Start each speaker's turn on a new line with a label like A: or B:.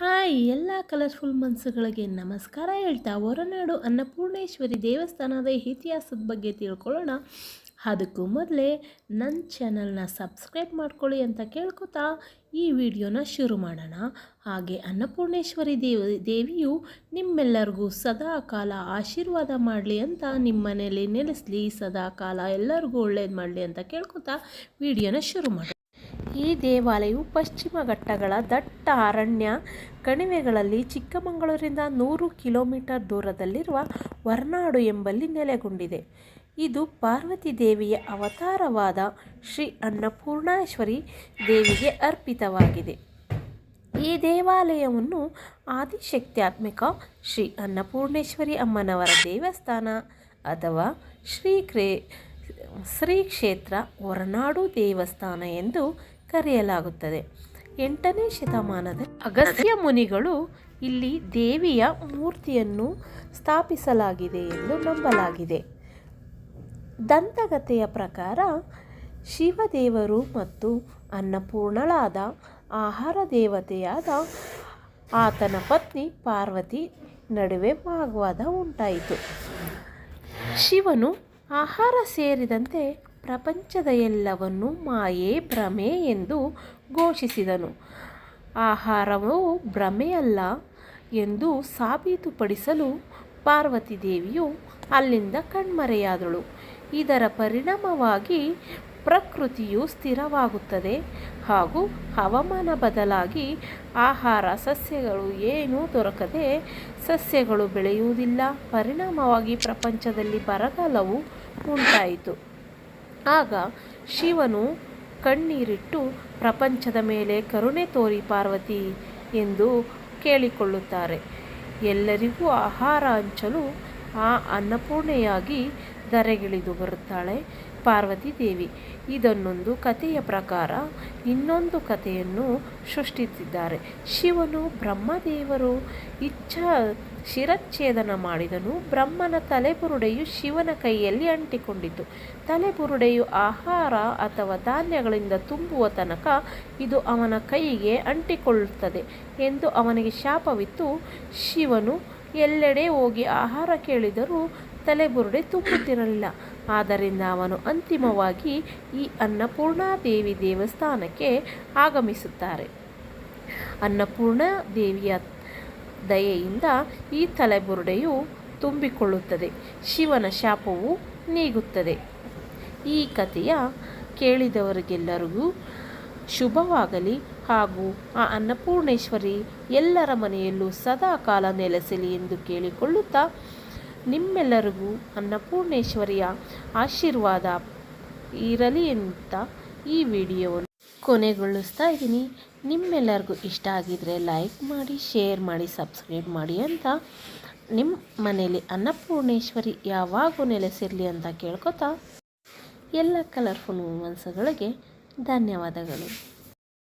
A: Hi, ಎಲ್ಲ colourful ಮನಸ್ಸುಗಳಿಗೆ ನಮಸ್ಕಾರ ಹೇಳ್ತಾ ಹೊರನಾಡು ಅನ್ನಪೂರ್ಣೇಶ್ವರಿ ದೇವಸ್ಥಾನದ ಇತಿಹಾಸದ ಬಗ್ಗೆ ತಿಳ್ಕೊಳ್ಳೋಣ. ಅದಕ್ಕೂ ಮೊದಲೇ ನನ್ನ ಚಾನಲ್ನ ಸಬ್ಸ್ಕ್ರೈಬ್ ಮಾಡ್ಕೊಳ್ಳಿ ಅಂತ ಕೇಳ್ಕೊತಾ ಈ ವಿಡಿಯೋನ ಶುರು ಮಾಡೋಣ. ಹಾಗೆ ಅನ್ನಪೂರ್ಣೇಶ್ವರಿ ದೇವ, ದೇವಿಯು ನಿಮ್ಮೆಲ್ಲರಿಗೂ ಸದಾ ಕಾಲ ಆಶೀರ್ವಾದ ಮಾಡಲಿ ಅಂತ ನಿಮ್ಮ ಮನೇಲಿ ನೆಲೆಸಲಿ ಸದಾ ಕಾಲ ಎಲ್ಲರಿಗೂ ಒಳ್ಳೇದು ಮಾಡಲಿ ಅಂತ ಕೇಳ್ಕೊತಾ ವಿಡಿಯೋನ ಶುರು ಮಾಡಿ ಈ ದೇವಾಲಯವು ಪಶ್ಚಿಮ ಘಟ್ಟಗಳ ದಟ್ಟ ಅರಣ್ಯ ಕಣಿವೆಗಳಲ್ಲಿ ಚಿಕ್ಕಮಗಳೂರಿಂದ ನೂರು ಕಿಲೋಮೀಟರ್ ದೂರದಲ್ಲಿರುವ ಹೊರ್ನಾಡು ಎಂಬಲ್ಲಿ ನೆಲೆಗೊಂಡಿದೆ. ಇದು ಪಾರ್ವತಿ ದೇವಿಯ ಅವತಾರವಾದ ಶ್ರೀ ಅನ್ನಪೂರ್ಣೇಶ್ವರಿ ದೇವಿಗೆ ಅರ್ಪಿತವಾಗಿದೆ. ಈ ದೇವಾಲಯವನ್ನು ಆದಿಶಕ್ತ್ಯಾತ್ಮಿಕ ಶ್ರೀ ಅನ್ನಪೂರ್ಣೇಶ್ವರಿ ಅಮ್ಮನವರ ದೇವಸ್ಥಾನ ಅಥವಾ ಶ್ರೀ ಕ್ರೇ ಶ್ರೀ ಕ್ಷೇತ್ರ ಹೊರನಾಡು ದೇವಸ್ಥಾನ ಎಂದು ಕರೆಯಲಾಗುತ್ತದೆ. ಎಂಟನೇ ಶತಮಾನದ ಅಗಸ್ತ್ಯ ಮುನಿಗಳು ಇಲ್ಲಿ ದೇವಿಯ ಮೂರ್ತಿಯನ್ನು ಸ್ಥಾಪಿಸಲಾಗಿದೆ ಎಂದು ನಂಬಲಾಗಿದೆ. ದಂತಗತೆಯ ಪ್ರಕಾರ ಶಿವದೇವರು ಮತ್ತು ಅನ್ನಪೂರ್ಣಳಾದ ಆಹಾರ ದೇವತೆಯಾದ ಆತನ ಪತ್ನಿ ಪಾರ್ವತಿ ನಡುವೆ ವಾಗ್ವಾದ ಉಂಟಾಯಿತು. ಶಿವನು ಆಹಾರ ಸೇರಿದಂತೆ ಪ್ರಪಂಚದ ಎಲ್ಲವನ್ನು ಮಾಯೆ, ಭ್ರಮೆ ಎಂದು ಘೋಷಿಸಿದನು. ಆಹಾರವು ಭ್ರಮೆಯಲ್ಲ ಎಂದು ಸಾಬೀತುಪಡಿಸಲು ಪಾರ್ವತಿ ದೇವಿಯು ಅಲ್ಲಿಂದ ಕಣ್ಮರೆಯಾದಳು. ಇದರ ಪರಿಣಾಮವಾಗಿ ಪ್ರಕೃತಿಯು ಸ್ಥಿರವಾಗುತ್ತದೆ ಹಾಗೂ ಹವಾಮಾನ ಬದಲಾಗಿ ಆಹಾರ, ಸಸ್ಯಗಳು ಏನೂ ದೊರಕದೆ ಸಸ್ಯಗಳು ಬೆಳೆಯುವುದಿಲ್ಲ. ಪರಿಣಾಮವಾಗಿ ಪ್ರಪಂಚದಲ್ಲಿ ಬರಗಾಲವು ಉಂಟಾಯಿತು. ಆಗ ಶಿವನು ಕಣ್ಣೀರಿಟ್ಟು ಪ್ರಪಂಚದ ಮೇಲೆ ಕರುಣೆ ತೋರಿ ಪಾರ್ವತಿ ಎಂದು ಕೇಳಿಕೊಳ್ಳುತ್ತಾರೆ. ಎಲ್ಲರಿಗೂ ಆಹಾರ ಹಂಚಲು ಆ ಅನ್ನಪೂರ್ಣೆಯಾಗಿ ಧರೆಗಿಳಿದು ಬರುತ್ತಾಳೆ ಪಾರ್ವತಿ ದೇವಿ. ಇದನ್ನೊಂದು ಕಥೆಯ ಪ್ರಕಾರ ಇನ್ನೊಂದು ಕಥೆಯನ್ನು ಸೃಷ್ಟಿಸಿದ್ದಾರೆ. ಶಿವನು ಬ್ರಹ್ಮದೇವರು ಇಚ್ಛಾ ಶಿರಚ್ಛೇದನ ಮಾಡಿದನು. ಬ್ರಹ್ಮನ ತಲೆಬುರುಡೆಯು ಶಿವನ ಕೈಯಲ್ಲಿ ಅಂಟಿಕೊಂಡಿತು. ತಲೆಬುರುಡೆಯು ಆಹಾರ ಅಥವಾ ಧಾನ್ಯಗಳಿಂದ ತುಂಬುವ ತನಕ ಇದು ಅವನ ಕೈಗೆ ಅಂಟಿಕೊಳ್ಳುತ್ತದೆ ಎಂದು ಅವನಿಗೆ ಶಾಪವಿತ್ತು. ಶಿವನು ಎಲ್ಲೆಡೆ ಹೋಗಿ ಆಹಾರ ಕೇಳಿದರೂ ತಲೆಬುರುಡೆ ತುಂಬುತ್ತಿರಲಿಲ್ಲ. ಆದ್ದರಿಂದ ಅವನು ಅಂತಿಮವಾಗಿ ಈ ಅನ್ನಪೂರ್ಣಾದೇವಿ ದೇವಸ್ಥಾನಕ್ಕೆ ಆಗಮಿಸುತ್ತಾರೆ. ಅನ್ನಪೂರ್ಣ ದೇವಿಯ ದಯೆಯಿಂದ ಈ ತಲೆಬುರುಡೆಯು ತುಂಬಿಕೊಳ್ಳುತ್ತದೆ. ಶಿವನ ಶಾಪವು ನೀಗುತ್ತದೆ. ಈ ಕಥೆಯ ಕೇಳಿದವರಿಗೆಲ್ಲರಿಗೂ ಶುಭವಾಗಲಿ. ಹಾಗೂ ಆ ಅನ್ನಪೂರ್ಣೇಶ್ವರಿ ಎಲ್ಲರ ಮನೆಯಲ್ಲೂ ಸದಾ ಕಾಲ ನೆಲೆಸಲಿ ಎಂದು ಕೇಳಿಕೊಳ್ಳುತ್ತಾ ನಿಮ್ಮೆಲ್ಲರಿಗೂ ಅನ್ನಪೂರ್ಣೇಶ್ವರಿಯ ಆಶೀರ್ವಾದ ಇರಲಿ ಅಂತ ಈ ವಿಡಿಯೋವನ್ನು ಕೊನೆಗೊಳಿಸ್ತಾ ಇದ್ದೀನಿ. ನಿಮ್ಮೆಲ್ಲರಿಗೂ ಇಷ್ಟ ಆಗಿದರೆ ಲೈಕ್ ಮಾಡಿ, ಶೇರ್ ಮಾಡಿ, ಸಬ್ಸ್ಕ್ರೈಬ್ ಮಾಡಿ ಅಂತ ನಿಮ್ಮ ಮನೇಲಿ ಅನ್ನಪೂರ್ಣೇಶ್ವರಿ ಯಾವಾಗೂ ನೆಲೆಸಿರಲಿ ಅಂತ ಕೇಳ್ಕೊತಾ ಎಲ್ಲ ಕಲರ್ಫುಲ್ ಮೂಮೆಂಟ್ಸ್ಗಳಿಗೆ ಧನ್ಯವಾದಗಳು.